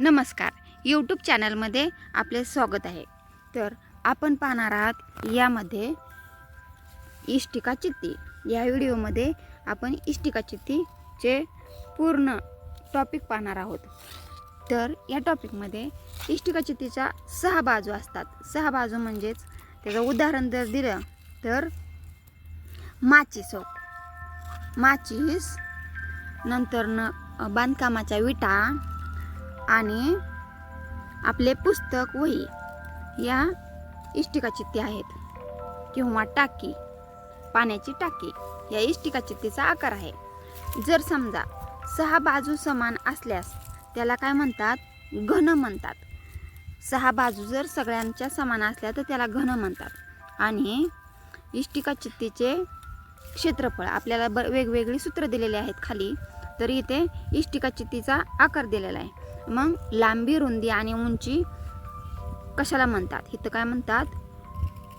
नमस्कार. यूट्यूब चॅनलमध्ये आपले स्वागत आहे. तर आपण पाहणार आहात यामध्ये इष्टिका चित्ती. या व्हिडिओमध्ये आपण इष्टिका चित्तीचे पूर्ण टॉपिक पाहणार आहोत. तर या टॉपिकमध्ये इष्टिका चित्तीच्या सहा बाजू असतात. सहा बाजू म्हणजेच त्याचं उदाहरण जर दिलं तर माचीस हो माचीस नंतर न बांधकामाच्या विटा आणि आपले पुस्तक वही या इष्टिका चित्ती आहेत. किंवा टाकी पाण्याची टाकी या इष्टिका चित्तीचा आकार आहे. जर समजा सहा बाजू समान असल्यास त्याला काय म्हणतात? घन म्हणतात. सहा बाजू जर सगळ्यांच्या समान असल्या तर त्याला घन म्हणतात. आणि इष्टिका चित्तीचे क्षेत्रफळ आपल्याला ब वेगवेगळी सूत्र दिलेली आहेत खाली तर इथे इष्टिका चित्तीचा आकार दिलेला आहे. मग लांबी रुंदी आणि उंची कशाला म्हणतात? इथं काय म्हणतात?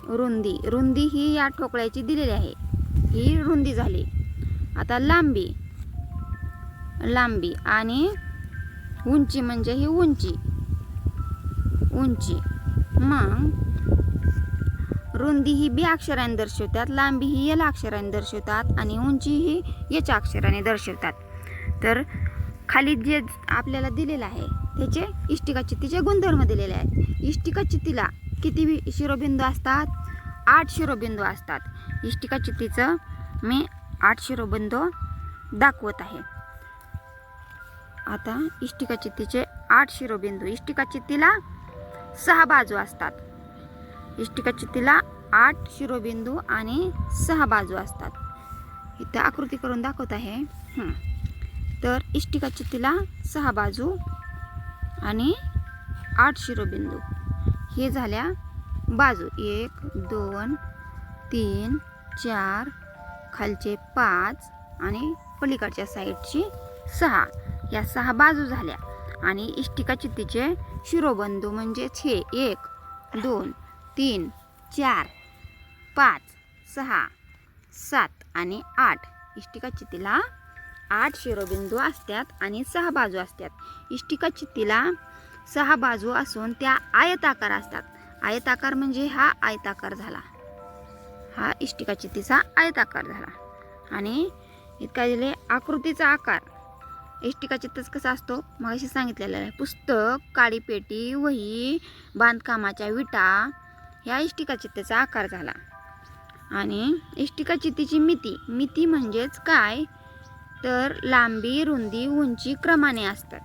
रुंदी. रुंदी ही या ठोकळ्याची दिलेली आहे. ही रुंदी झाली. आता लांबी. लांबी आणि उंची म्हणजे ही उंची. उंची. मग रुंदी ही बी अक्षराने दर्शवतात लांबी ही एल अक्षराने दर्शवतात आणि उंची ही याच्या अक्षराने दर्शवतात. तर खाली जे आपल्याला दिलेलं आहे त्याचे इष्टिका चित्तीचे गुणधर्म दिलेले आहेत. इष्टिका चित्तीला किती शिरोबिंदू असतात? आठ शिरोबिंदू असतात. इष्टिका चित्तीचं मी आठ शिरोबिंदू दाखवत आहे. आता इष्टिका चित्तीचे आठ शिरोबिंदू. इष्टिका चित्तीला सहा बाजू असतात. इष्टिका चित्तीला आठ शिरोबिंदू आणि सहा बाजू असतात. इथं आकृती करून दाखवत आहे. हं. तर इष्टिका तिला सहा बाजू आणि आठ शिरोबिंदू. हे झाल्या बाजू. एक दोन तीन चार खालचे पाच आणि पलीकडच्या साईडची सहा. या सहा बाजू झाल्या आणि इष्टिका चित्तीचे शिरोबंधू म्हणजेच हे. एक दोन तीन चार पाच सहा सात आणि आठ. इष्टिका चित्तीला आठ शिरोबिंदू असतात आणि सहा बाजू असतात इष्टिका चित्तीला सहा बाजू असून त्या आयताकार असतात. आयताकार म्हणजे हा आयताकार झाला. हा इष्टिका चित्तीचा आयताकार झाला. आणि इतका दिले आकृतीचा आकार. इष्टिका चित्तच कसा असतो? मगाशी सांगितलेलं आहे. पुस्तक काळी पेटी वही बांधकामाच्या विटा ह्या इष्टिका चित्तेचा आकार झाला. आणि इष्टिका चित्तीची मिती. मिती म्हणजेच काय? तर लांबी रुंदी उंची क्रमाने असतात.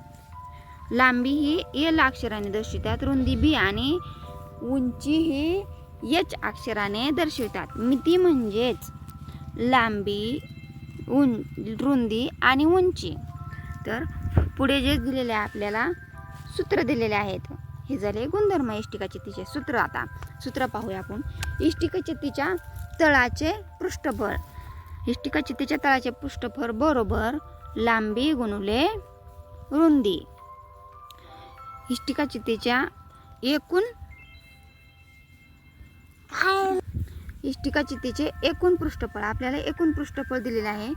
लांबी ही एल अक्षराने दर्शवितात रुंदी बी आणि उंची ही यच अक्षराने दर्शवितात. मिती म्हणजेच लांबी उं रुंदी आणि उंची. तर पुढे जे दिलेले आहे आपल्याला सूत्र दिलेले आहेत. हे झाले गुणधर्म इष्टिका चित्तीचे सूत्र. आता सूत्र पाहूया आपण. इष्टिका चित्तीच्या तळाचे पृष्ठबळ इष्टिका चित्तीच्या तळाचे पृष्ठफळ बरोबर लांबी गुणुले रुंदी. इष्टिका चित्तीच्या एकूण इष्टिका चित्तीचे एकूण पृष्ठफळ आपल्याला एकूण पृष्ठफळ दिलेले आहे.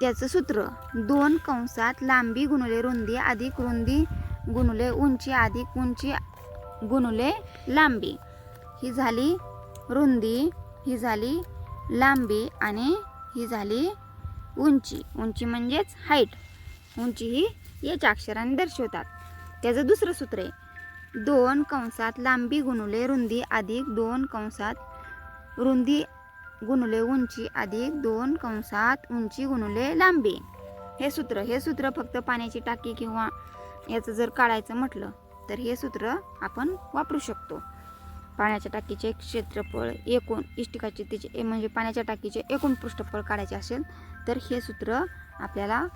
त्याचं सूत्र दोन कंसात लांबी गुणुले रुंदी अधिक रुंदी गुणुले उंची अधिक उंची गुणुले लांबी. ही झाली रुंदी ही झाली लांबी आणि ही झाली उंची. उंची म्हणजेच हाईट उंची ही याच्या अक्षराने दर्शवतात. त्याचं दुसरं सूत्र आहे. दोन कंसात लांबी गुणुले रुंदी अधिक दोन कंसात रुंदी गुणुले उंची अधिक दोन कंसात उंची गुणुले लांबी. हे सूत्र हे सूत्र फक्त पाण्याची टाकी किंवा याचं जर काढायचं म्हटलं तर हे सूत्र आपण वापरू शकतो. पाण्याच्या टाकीचे क्षेत्रफळ एकूण इष्टिकाचे तिचे ए म्हणजे पाण्याच्या टाकीचे एकूण पृष्ठफळ काढायचे असेल तर हे सूत्र आपल्याला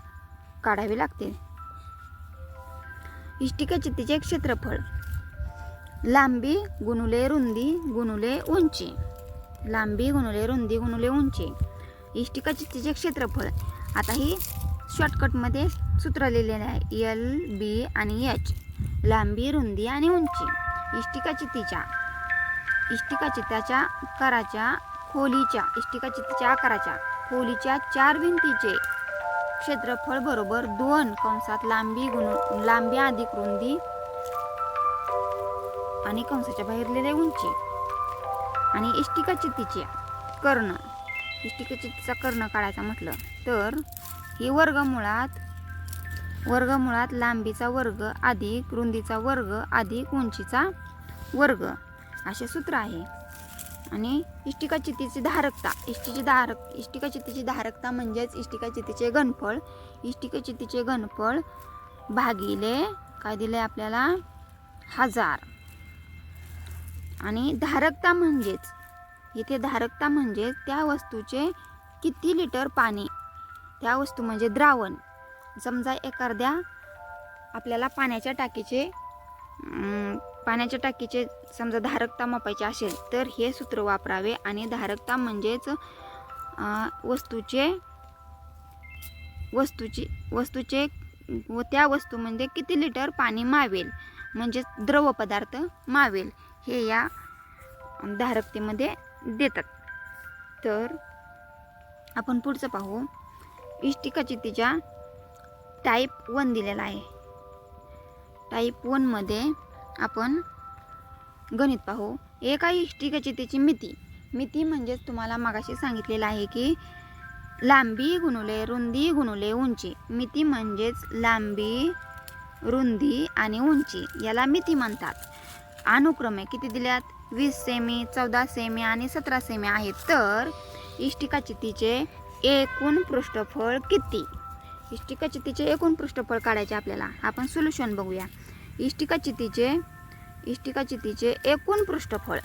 काढावे लागते. इष्टिकाचे तिचे क्षेत्रफळ. लांबी गुणुले रुंदी गुणुले उंची. लांबी गुणुले रुंदी गुणुले उंची. इष्टिकाचे तिचे क्षेत्रफळ. आता ही शॉर्टकटमध्ये सूत्र लिहिलेलं आहे एल बी आणि एच लांबी रुंदी आणि उंची. इष्टिका चित्तीच्या इष्टिका चित्ताच्या आकाराच्या खोलीच्या इष्टिका चित्ताच्या आकाराच्या खोलीच्या चार भिंतीचे क्षेत्रफळ बरोबर दोन कंसात लांबी गुण लांबी अधिक रुंदी आणि कंसाच्या बाहेरलेले उंची. आणि इष्टिका चित्तीचे कर्ण. इष्टिका चित्तीचा कर्ण काढायचा म्हटलं तर ही वर्गमुळात वर्गमुळात लांबीचा वर्ग अधिक रुंदीचा वर्ग अधिक उंचीचा वर्ग. असे सूत्र आहे. आणि इष्टिका चितीची धारकता इष्टीची धारक इष्टिका चितीची धारकता म्हणजेच इष्टिका चितीचे घनफळ इष्टिका चितीचे घनफळ भागिले काय दिले आपल्याला? हजार. आणि धारकता म्हणजेच इथे धारकता म्हणजेच त्या वस्तूचे किती लिटर पाणी? त्या वस्तू म्हणजे द्रावण. समजा एखाद्या आपल्याला पाण्याच्या टाकीचे पाण्याच्या टाकीचे समजा धारकता मापायची असेल तर हे सूत्र वापरावे आणि धारकता म्हणजेच वस्तूचे वस्तूची वस्तूचे व त्या वस्तूमध्ये म्हणजे किती लिटर पाणी मावेल? म्हणजेच द्रव पदार्थ मावेल. हे या धारकतेमध्ये देतात. तर आपण पुढचं पाहू. इष्टिकाची तिच्या टाईप वन दिलेला आहे. टाईप वनमध्ये आपण गणित पाहू. एका इष्टिकचितेची मिती. मिती म्हणजेच तुम्हाला मागाशी सांगितलेलं आहे की लांबी गुणुले रुंदी गुणुले उंची. मिती म्हणजेच लांबी रुंदी आणि उंची. याला मिती म्हणतात. अनुक्रमे किती दिल्यात? वीस सेमी चौदा सेमी आणि सतरा सेमी आहेत. तर इष्टिकाचितीचे एकूण पृष्ठफळ किती? इष्टिकाचितीचे एकूण पृष्ठफळ काढायचे आपल्याला. आपण सोल्युशन बघूया. इष्टिका चितीचे इष्टिका चितीचे एकूण पृष्ठफळ.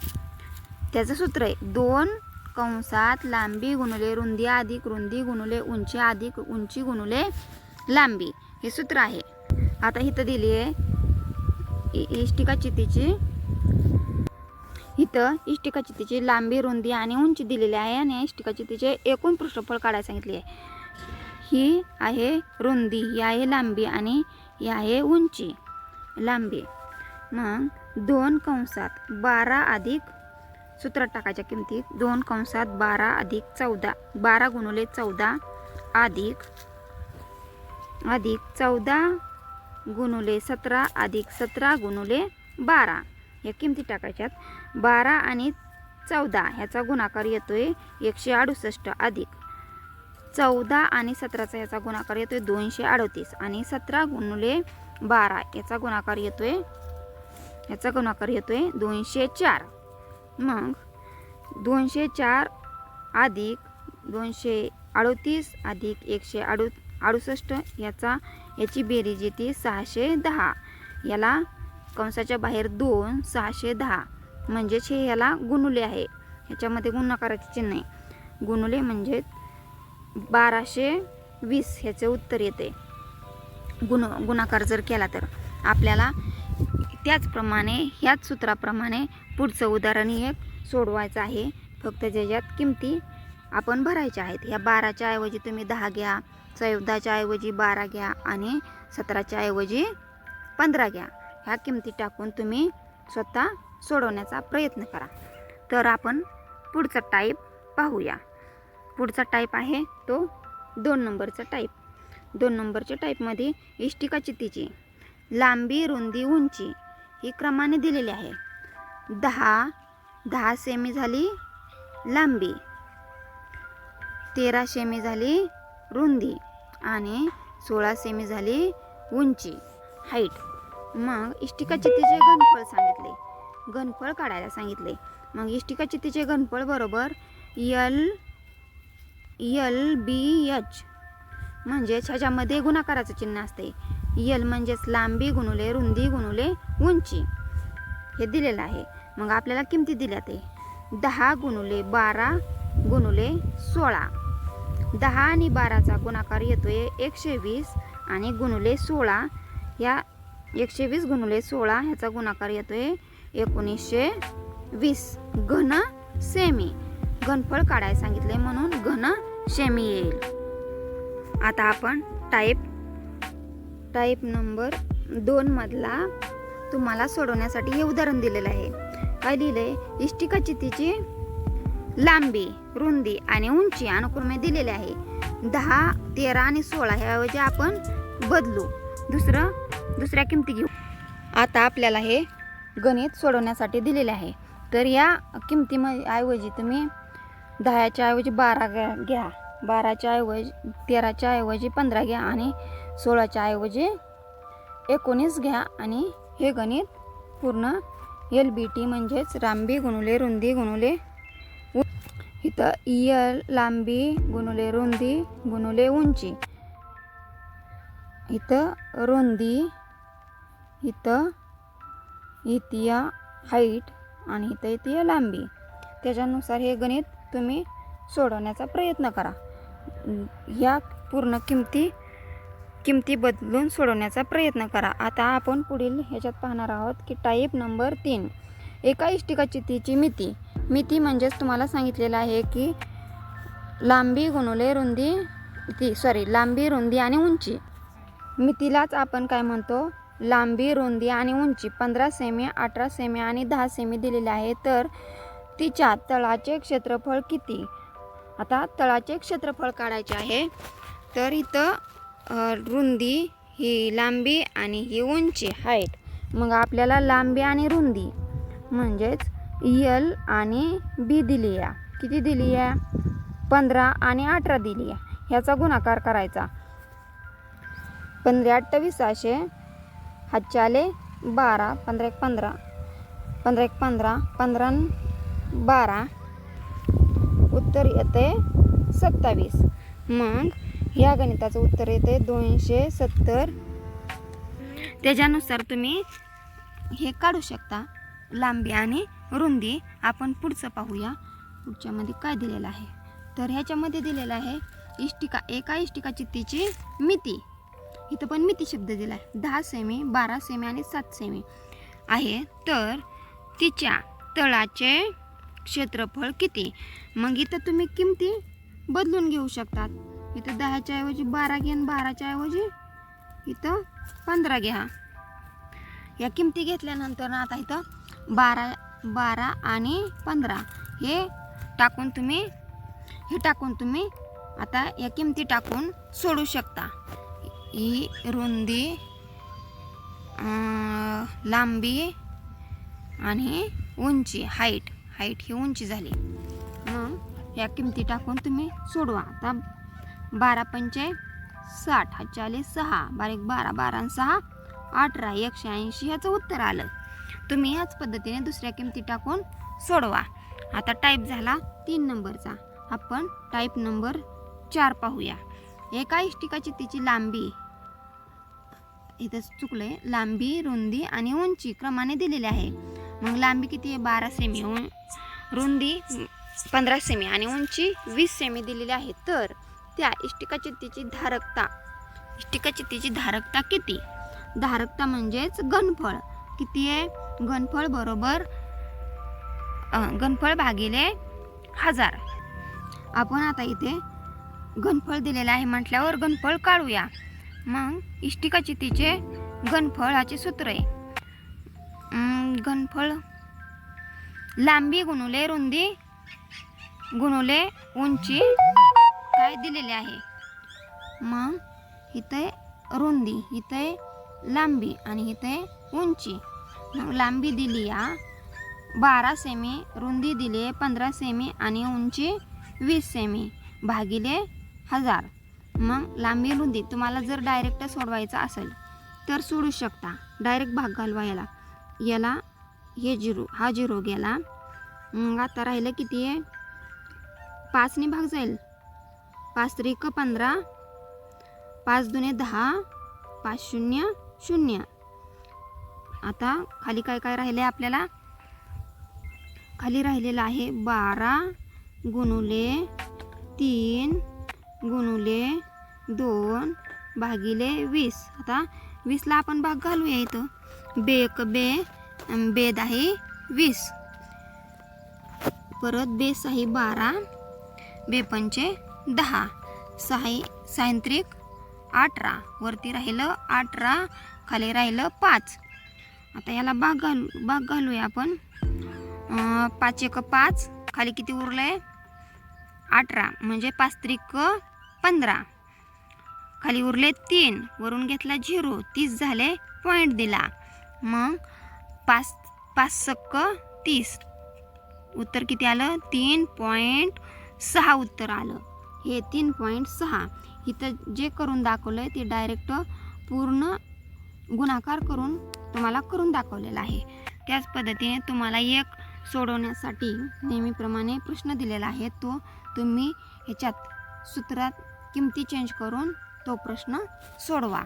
त्याचं सूत्र आहे दोन कंसात लांबी गुणुले रुंदी अधिक रुंदी गुणुले उंची अधिक उंची गुणुले लांबी. हे सूत्र आहे. आता इथं दिली आहे इ- इष्टिका चितीची इथं इष्टिका चितीची लांबी रुंदी आणि उंची दिलेली आहे आणि इष्टिका चितीचे एकूण पृष्ठफळ काढायला सांगितले आहे. ही आहे रुंदी ही आहे लांबी आणि ही आहे उंची. लांबी. मग दोन कंसात बारा अधिक सूत्रात टाकायच्या किमतीत दोन कंसात बारा अधिक चौदा. बारा गुणुले चौदा अधिक अधिक चौदा गुणुले सतरा अधिक सतरा गुणुले बारा. या किमती टाकायच्यात बारा आणि चौदा ह्याचा गुणाकार येतोय एकशे अडुसष्ट अधिक. चौदा आणि सतराचा याचा गुणाकार येतो आहे दोनशे अडतीस. आणि सतरा गुणुले बारा याचा गुणाकार येतो आहे याचा गुणाकार येतो आहे दोनशे चार. मग दोनशे चार अधिक दोनशे अडतीस अधिक एकशे अडु अडुसष्ट याचा याची बेरीज येते सहाशे दहा. याला कंसाच्या बाहेर दोन सहाशे दहा. म्हणजेच हे याला गुणुले आहे. ह्याच्यामध्ये गुणाकाराचे चिन्ह आहे. गुणुले म्हणजेच बाराशे वीस ह्याचे उत्तर येते. गुण गुणाकार जर केला तर आपल्याला त्याचप्रमाणे ह्याच सूत्राप्रमाणे पुढचं उदाहरण एक सोडवायचं आहे. फक्त ज्याच्यात किमती आपण भरायच्या आहेत. ह्या बाराच्या ऐवजी तुम्ही दहा घ्या चौदाच्या ऐवजी बारा घ्या आणि सतराच्या ऐवजी पंधरा घ्या. ह्या किमती टाकून तुम्ही स्वतः सोडवण्याचा प्रयत्न करा. तर आपण पुढचा टाईप पाहूया. पुढचा टाईप आहे तो दोन नंबरचा टाईप दोन नंबरच्या टाईपमध्ये इष्टिका चित्तीची लांबी रुंदी उंची ही क्रमाने दिलेली आहे. दहा दहा सेमी झाली लांबी. तेरा सेमी झाली रुंदी आणि सोळा सेमी झाली उंची. हाईट मग इष्टिका चित्तीचे घनफळ सांगितले. घनफळ काढायला सांगितले. मग इष्टिका चित्तीचे घनफळ बरोबर यल यल बी एच. म्हणजेच ह्याच्यामध्ये गुणाकाराचं चिन्ह असते. यल म्हणजेच लांबी गुणुले रुंदी गुणुले उंची. हे दिलेलं आहे. मग आपल्याला किमती दिल्या ते. दहा गुणुले बारा गुणुले सोळा. दहा आणि बाराचा गुणाकार येतोय एकशे वीस आणि गुणुले सोळा. या एकशे वीस गुणुले सोळा ह्याचा गुणाकार येतोय एकोणीसशे वीस. घन सेमी. घनफळ काढायला सांगितले म्हणून घन सेमी येईल आता आपण टाईप टाईप नंबर दोनमधला तुम्हाला सोडवण्यासाठी हे उदाहरण दिलेलं आहे. काय लिहिलंय इष्टिका चितीची लांबी रुंदी आणि उंची अनुक्रमे दिलेले आहे. दहा तेरा आणि सोळा ह्याऐवजी आपण बदलू. दुसरं दुसऱ्या किमती घेऊ. आता आपल्याला हे गणित सोडवण्यासाठी दिलेले आहे. तर या किमतीमध्ये ऐवजी तुम्ही दहाच्या ऐवजी बारा घ्या घ्या. बाराच्या ऐवजी तेराच्या ऐवजी पंधरा घ्या आणि सोळाच्या ऐवजी एकोणीस घ्या आणि हे गणित पूर्ण एल बी टी म्हणजेच लांबी गुणुले रुंदी गुणुले. इथं इयल लांबी गुणुले रुंदी गुणुले उंची. इथं रुंदी इथं इतिया हाईट आणि इथं इतिया लांबी. त्याच्यानुसार हे गणित तुम्ही सोडवण्याचा प्रयत्न करा. या पूर्ण किमती किमती बदलून सोडवण्याचा प्रयत्न करा. आता आपण पुढील ह्याच्यात पाहणार आहोत की टाईप नंबर तीन. एका इष्टिका चितीची मिती. मिती म्हणजेच तुम्हाला सांगितलेलं आहे की लांबी गुणुले रुंदी ती सॉरी लांबी रुंदी आणि उंची. मितीलाच आपण काय म्हणतो? लांबी रुंदी आणि उंची. पंधरा सेमी अठरा सेमी आणि दहा सेमी दिलेले आहे. तर तिच्या तळाचे क्षेत्रफळ किती? आता तळाचे क्षेत्रफळ काढायचे आहे. तर इथं रुंदी ही लांबी आणि ही उंची हाईट मग आपल्याला लांबी आणि रुंदी म्हणजेच यल आणि बी दिली आहे किती दिली आहे पंधरा आणि अठरा दिली आहे ह्याचा गुणाकार करायचा. पंधरा अठ्ठावीस सहाशे हातचे आले बारा. पंधरा एक पंधरा. पंधरा एक पंधरा. पंधरा बारा. उत्तर येते सत्तावीस. मग या गणिताचं उत्तर येते दोनशे सत्तर. त्याच्यानुसार तुम्ही हे काढू शकता. लांबी आणि रुंदी आपण पुढचं पाहूया. पुढच्यामध्ये काय दिलेलं आहे? तर ह्याच्यामध्ये दिलेलं आहे इष्टिका एका इष्टिका चित्तीची मिती. इथं पण मिती शब्द दिला आहे. दहा सेमी बारा सेमी आणि सात सेमी आहे. तर तिच्या तळाचे क्षेत्रफळ किती? मग इथं तुम्ही किमती बदलून घेऊ शकतात. इथं दहाच्या ऐवजी बारा घ्या आणि बाराच्या ऐवजी इथं पंधरा घ्या या किमती घेतल्यानंतर आता इथं बारा बारा आणि पंधरा हे टाकून तुम्ही हे टाकून तुम्ही आता या किमती टाकून सोडू शकता. ही रुंदी लांबी आणि उंची हाईट हाईट ही उंची झाली. मग? या किमती टाकून तुम्ही सोडवा. आता बारा पंचे साठ हा चाळीस सहा. बारीक बारा बारा सहा अठरा एकशे ऐंशी ह्याचं उत्तर आलं. तुम्ही याच पद्धतीने दुसऱ्या किमती टाकून सोडवा. आता टाईप झाला तीन नंबरचा. आपण टाईप नंबर चार पाहूया. एका इष्टिकाची तिची लांबी इथं चुकलंय लांबी रुंदी आणि उंची क्रमाने दिलेली आहे. मग लांबी किती आहे? बारा सेमी उं रुंदी पंधरा सेमी आणि उंची वीस सेमी दिलेली आहे. तर त्या इष्टिका चित्तीची धारकता. इष्टिका चित्तीची धारकता किती? धारकता म्हणजेच घनफळ. किती आहे? घनफळ बरोबर घनफळ भागिले हजार. आपण आता इथे घनफळ दिलेलं आहे म्हटल्यावर घनफळ काढूया. मग इष्टिका चितीचे घनफळाचे सूत्र आहे. घनफळ लांबी गुणुले रुंदी गुणुले उंची काय दिलेले आहे? मग इथे रुंदी इथे लांबी आणि इथे उंची. मग लांबी दिली या बारा सेमी रुंदी दिली पंधरा सेमी आणि उंची वीस सेमी भागिले हजार. मग लांबी रुंदी तुम्हाला जर डायरेक्ट सोडवायचं असेल तर सोडू शकता. डायरेक्ट भाग घालवा याला. याला हे झिरो हा झिरो गेला. आता राहिलं किती आहे? पाचने भाग जाईल. पाच त्रिक पंधरा पाच दुने दहा पाच शून्य शून्य. आता खाली काय काय राहिलं आहे आपल्याला? खाली राहिलेलं आहे बारा गुणुले तीन गुणुले दोन भागिले वीस. आता वीसला आपण भाग घालूया इथं. बेक बे बेद आहे वीस. परत बेस आहे बारा बेपंचे दहा. साही सायंत्रिक अठरा. वरती राहिलं अठरा खाली राहिलं पाच. आता याला बाग घालू बाग घालूया आपण. पाच एक पाच. खाली किती उरलं आहे अठरा. म्हणजे पाच त्रिक पंधरा. खाली उरले तीन. वरून घेतला झिरो. तीस झाले पॉईंट दिला. मग पाच पाच सक्क तीस. उत्तर किती आलं? तीन पॉईंट सहा उत्तर आलं. हे तीन पॉईंट सहा. इथं जे करून दाखवलं आहे ते डायरेक्ट पूर्ण गुणाकार करून तुम्हाला करून दाखवलेलं आहे. त्याच पद्धतीने तुम्हाला एक सोडवण्यासाठी नेहमीप्रमाणे प्रश्न दिलेला आहे. तो तुम्ही ह्याच्यात सूत्रात किमती चेंज करून तो प्रश्न सोडवा.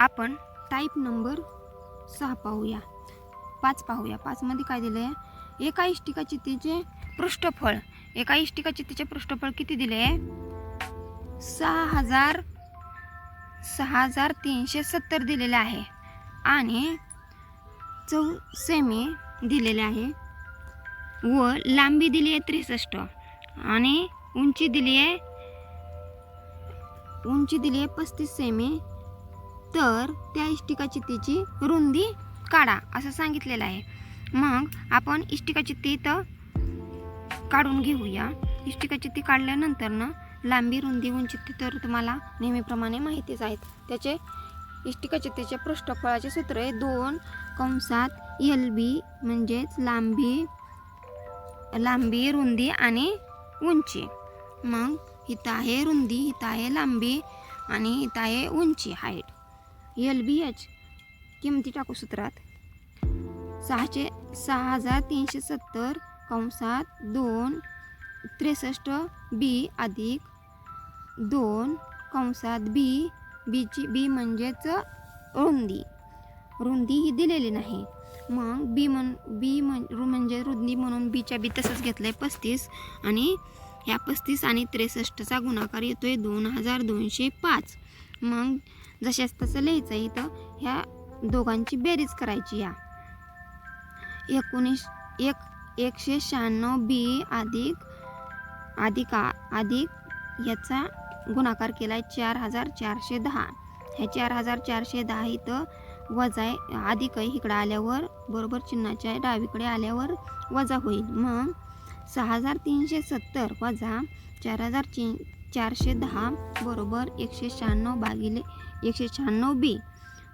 आपण टाईप नंबर सहा पाहूया. पाच पाहूया. पाचमध्ये काय दिलं आहे एका इष्टिका चित्तीचे पृष्ठफळ. एका इष्टिका चित्तीचे पृष्ठफळ किती दिले आहे सहा हजार सहा हजार तीनशे सत्तर दिलेले आहे. आणि चौ सेमी दिलेले आहे. व लांबी दिली आहे त्रेसष्ट. आणि उंची दिली आहे उंची दिली आहे पस्तीस सेमी. तर त्या इष्टिका चित्तीची रुंदी काढा असं सांगितलेलं आहे. मग आपण इष्टिका चित्ती तर काढून घेऊया. इष्टिका चित्ती काढल्यानंतर ना लांबी रुंदी उंची तर तुम्हाला नेहमीप्रमाणे माहितीच आहेत. त्याचे इष्टिका चित्तीचे पृष्ठफळाचे सूत्र आहे दोन कंसात एल बी म्हणजेच लांबी लांबी रुंदी आणि उंची. मग इथं आहे रुंदी इथं आहे लांबी आणि इथं आहे उंची हाईट. एल बी एच किमती टाकू सूत्रात? सहाशे सहा हजार तीनशे सत्तर कंसात दोन त्रेसष्ट बी अधिक दोन कंसात बी बीची बी म्हणजेच रुंदी. रुंदी ही दिलेली नाही. मग बी म्हण बी रु- म्हणजे रुंदी म्हणून बीच्या बी तसंच घेतलं आहे पस्तीस आणि ह्या पस्तीस आणि त्रेसष्टचा गुणाकार येतो आहे दोन हजार दोनशे पाच. मग जशाच तसं लिहायचं इथं ह्या दोघांची बेरीज करायची या. एकोणीस एक एकशे शहाण्णव बी अधिक अधिक अधिक याचा गुणाकार केला आहे चार हजार चारशे दहा. हे चार हजार चारशे दहा इथं वजा आहे अधिक आहे इकडं आल्यावर बरोबर चिन्हाच्या डावीकडे आल्यावर वजा होईल. मग सहा हजार तीनशे सत्तर वजा चार हजार ची चारशे दहा बरोबर एकशे शहाण्णव भागिले एकशे शहाण्णव बी.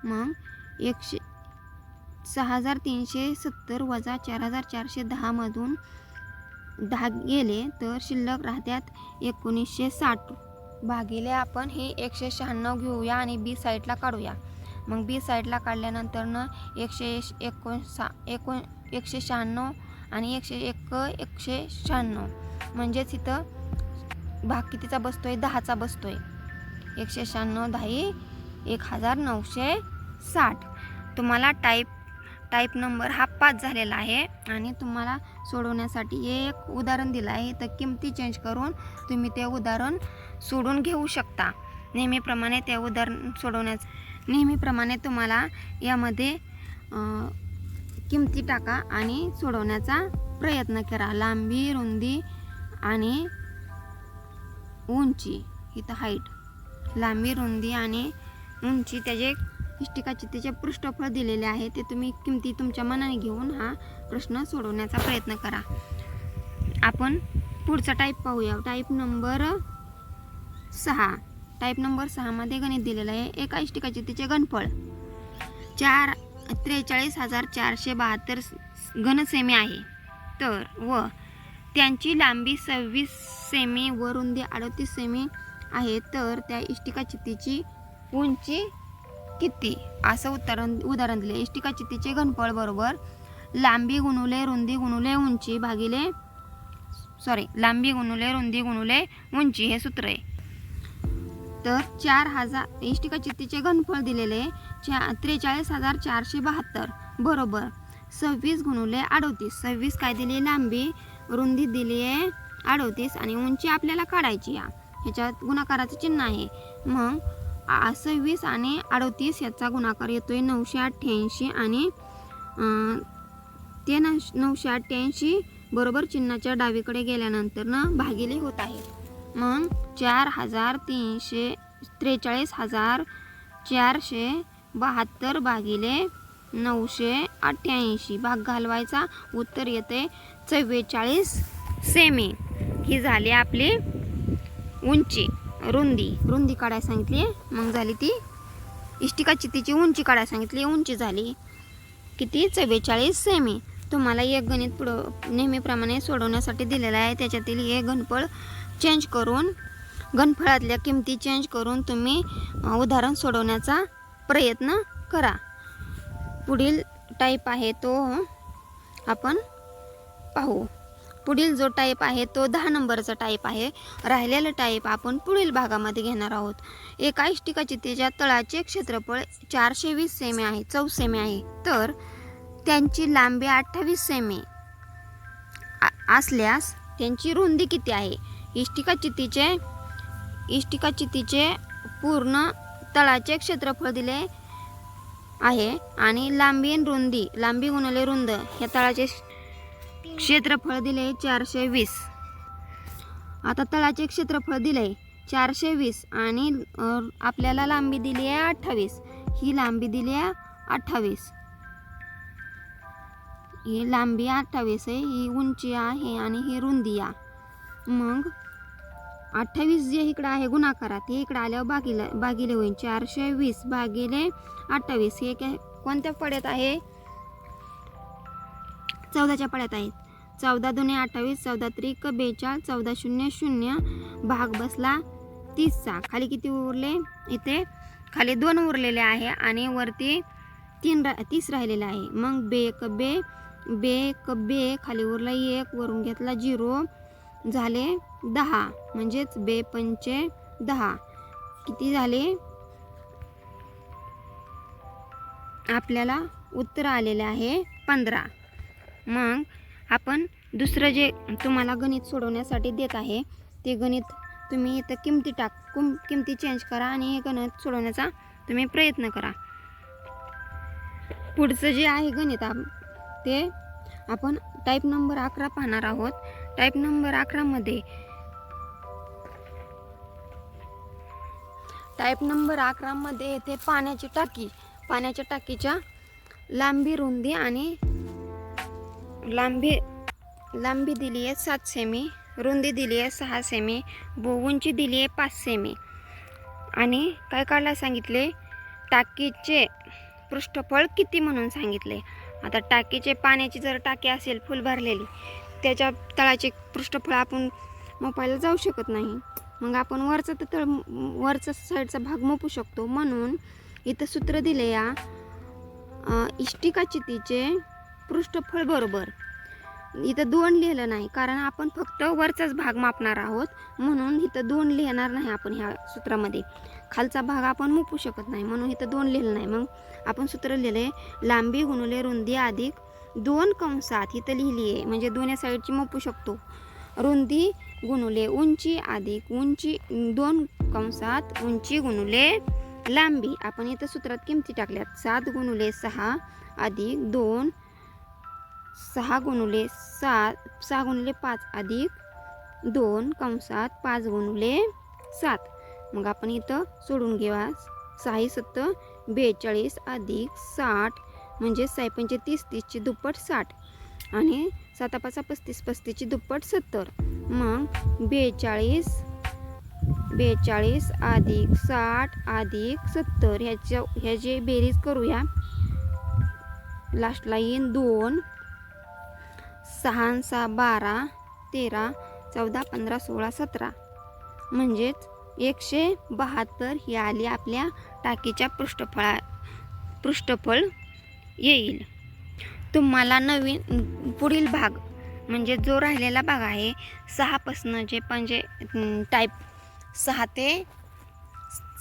मग एकशे सहा हजार तीनशे सत्तर वजा चार हजार चारशे दहामधून दहा गेले तर शिल्लक राहत्यात एकोणीसशे साठ. भागिले आपण हे एकशे शहाण्णव घेऊया आणि बी साईडला काढूया. मग बी साईडला काढल्यानंतरनं एकशे एकोणसा एकोण एकशे शहाण्णव आणि एकशे एक एकशे शहाण्णव. म्हणजेच इथं भाग कितीचा बसतोय? दहाचा बसतोय. एकशे शहाण्णव दहाही एक हजार नऊशे साठ. तुम्हाला टाईप टाईप नंबर हा पाच झालेला आहे आणि तुम्हाला सोडवण्यासाठी हे एक उदाहरण दिलं आहे. तर किमती चेंज करून तुम्ही ते उदाहरण सोडून घेऊ शकता. नेहमीप्रमाणे ते उदाहरण सोडवण्याच. नेहमीप्रमाणे तुम्हाला यामध्ये किमती टाका आणि सोडवण्याचा प्रयत्न करा. लांबी रुंदी आणि उंची इथं हाईट लांबी रुंदी आणि उंची त्याचे इष्टिकाचे त्याचे पृष्ठफळ दिलेले आहे. ते तुम्ही किमती तुमच्या मनाने घेऊन हा प्रश्न सोडवण्याचा प्रयत्न करा. आपण पुढचा टाईप पाहूया. टाईप नंबर सहा. टाईप नंबर सहामध्ये गणित दिलेलं आहे. एका इष्टिकाचे तिचे गणफळ चार त्रेचाळीस हजार चारशे बहात्तर घनसेमी आहे. तर व त्यांची लांबी सव्वीस सेमी व रुंदी अडतीस सेमी आहे. तर त्या इष्टिका चित्तीची उंची किती? असं उदाहरण उदाहरण दिले. इष्टिका चित्तीचे घनफळ बरोबर लांबी गुणुले रुंदी गुणुले उंची भागिले सॉरी लांबी गुणुले रुंदी गुणुले उंची हे सूत्र आहे. तर चार हजार इष्टिका चित्तीचे घनफळ दिलेले चा त्रेचाळीस हजार चारशे बहात्तर बरोबर. सव्वीस गुणुले अडोतीस सव्वीस काय दिली? लांबी रुंदी दिली आहे. अडोतीस आणि उंची आपल्याला काढायची या ह्याच्यात गुणाकाराचं चिन्ह आहे. मग आ- सव्वीस आणि अडोतीस याचा गुणाकार येतो आहे नऊशे अठ्ठ्याऐंशी आणि ते नऊ नऊशे अठ्ठ्याऐंशी बरोबर चिन्हाच्या डावीकडे गेल्यानंतर ना भागिले होत आहे. मग चार हजार तीनशे त्रेचाळीस हजार चारशे बहात्तर भागिले नऊशे अठ्ठ्याऐंशी. भाग घालवायचा. उत्तर येते चव्वेचाळीस सेमी. ही झाली आपली उंची रुंदी. रुंदी काढायला सांगितली. मग झाली ती इष्टिका तिची उंची काढायला सांगितली. उंची झाली किती? चव्वेचाळीस सेमी. तुम्हाला एक गणित पुढं नेहमीप्रमाणे सोडवण्यासाठी दिलेलं आहे. त्याच्यातील हे घनफळ चेंज करून घनफळातल्या किमती चेंज करून तुम्ही उदाहरण सोडवण्याचा प्रयत्न करा. पुढील टाईप आहे तो आपण पाहू. पुढील जो टाईप आहे तो दहा नंबरचा टाईप आहे. राहिलेला टाईप आपण पुढील भागामध्ये घेणार आहोत. एका इष्टिका चित्तेच्या तळाचे क्षेत्रफळ चारशे वीस सेमी आहे चौ सेमी आहे. तर त्यांची लांबी अठ्ठावीस सेमी आ- असल्यास त्यांची रुंदी किती आहे? इष्टिका चितीचे इष्टिका चितीचे पूर्ण तळाचे क्षेत्रफळ दिले आहे. आणि लांबी रुंदी लांबी गुणले रुंद या तळाचे क्षेत्रफळ दिले चारशे वीस आता तळाचे क्षेत्रफळ दिले चारशे वीस आणि आपल्याला लांबी दिली आहे अठ्ठावीस. ही लांबी दिली आहे अठ्ठावीस. ही लांबी अठ्ठावीस आहे ही उंची आहे आणि ही रुंदी आहे. मग अठ्ठावीस जे इकडं आहे गुणाकारात हे इकडं आल्यावर बागीला बागिले होईल चारशे वीस भागिले अठ्ठावीस हे काय कोणत्या फळ्यात आहे? चौदाच्या पाड्यात आहेत. चौदा दोन्ही अठ्ठावीस चौदा त्रिक बेचाळीस चौदा शून्य शून्य. भाग बसला तीसचा. खाली किती उरले? इथे खाली दोन उरलेले आहे आणि वरती तीन रा तीस राहिलेले आहे. मग बे एक बे बे एक बे. खाली उरला एक वरून घेतला झिरो. झाले दहा. म्हणजेच बे पंचे दहा. किती झाले? आपल्याला उत्तर आलेले आहे पंधरा. मग आपण दुसरं जे तुम्हाला गणित सोडवण्यासाठी देत आहे ते गणित तुम्ही इथं किमती टाक कुम किमती चेंज करा आणि हे गणित सोडवण्याचा तुम्ही प्रयत्न करा. पुढचं जे आहे गणित आप- ते आपण टाईप नंबर अकरा पाहणार आहोत. टाईप नंबर अकरामध्ये टाईप नंबर अकरामध्ये येथे पाण्याची टाकी. पाण्याच्या टाकीच्या लांबी रुंदी आणि लांबी लांबी दिली आहे सात सेमी रुंदी दिली आहे सहा सेमी बोवूंची उंची दिली आहे पाच सेमी आणि काय काढायला सांगितले टाकीचे पृष्ठफळ किती म्हणून सांगितले? आता टाकीचे पाण्याची जर टाकी असेल फुल भरलेली त्याच्या तळाचे पृष्ठफळ आपण मोपायला जाऊ शकत नाही. मग आपण वरचा तर तळ वरचा साईडचा भाग मोपू शकतो. म्हणून इथं सूत्र दिले या इष्टिका चितीचे पृष्ठफळ बरोबर. इथं दोन लिहिलं नाही कारण आपण फक्त वरचाच भाग मापणार आहोत म्हणून इथं दोन लिहिणार नाही आपण ह्या सूत्रामध्ये. खालचा भाग आपण मुपू शकत नाही म्हणून इथं दोन लिहिलं नाही. मग आपण सूत्र लिहिले लांबी गुणुले रुंदी अधिक दोन कंसात इथं लिहिली आहे म्हणजे दोन्ही साईडची मोपू शकतो. रुंदी गुणुले उंची अधिक उंची दोन कंसात उंची गुणुले लांबी. आपण इथं सूत्रात किमती टाकल्यात सात गुणुले सहा अधिक दोन सहा गुणुले सात सहा गुणुले पाच अधिक दोन कंसात पाच गुणुले सात. मग आपण इथं सोडून घेऊया. सहा सत्तर बेचाळीस अधिक साठ म्हणजे साय पंचे तीस तीसची दुप्पट साठ. आणि साता पाचा पस्तीस पस्तीसची दुप्पट सत्तर. मग बेचाळीस बेचाळीस अधिक साठ अधिक सत्तर. ह्याच्या ह्याची बेरीज करूया. लास्टला येईन दोन सहा सहा बारा तेरा चौदा पंधरा सोळा सतरा. म्हणजेच एकशे बहात्तर ही आली आपल्या टाकीच्या पृष्ठफळा पृष्ठफळ येईल. तुम्हाला नवीन पुढील भाग म्हणजे जो राहिलेला भाग आहे सहापासनं जे पण जे टाईप सहा ते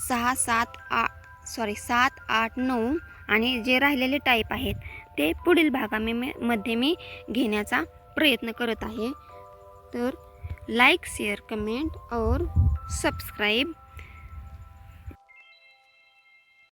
सहा सात आ सॉरी सात आठ नऊ आणि जे राहिलेले टाईप आहेत ते पुढील भागामी मध्ये मी घेण्याचा प्रयत्न करत आहे. तर लाईक शेअर कमेंट और सबस्क्राईब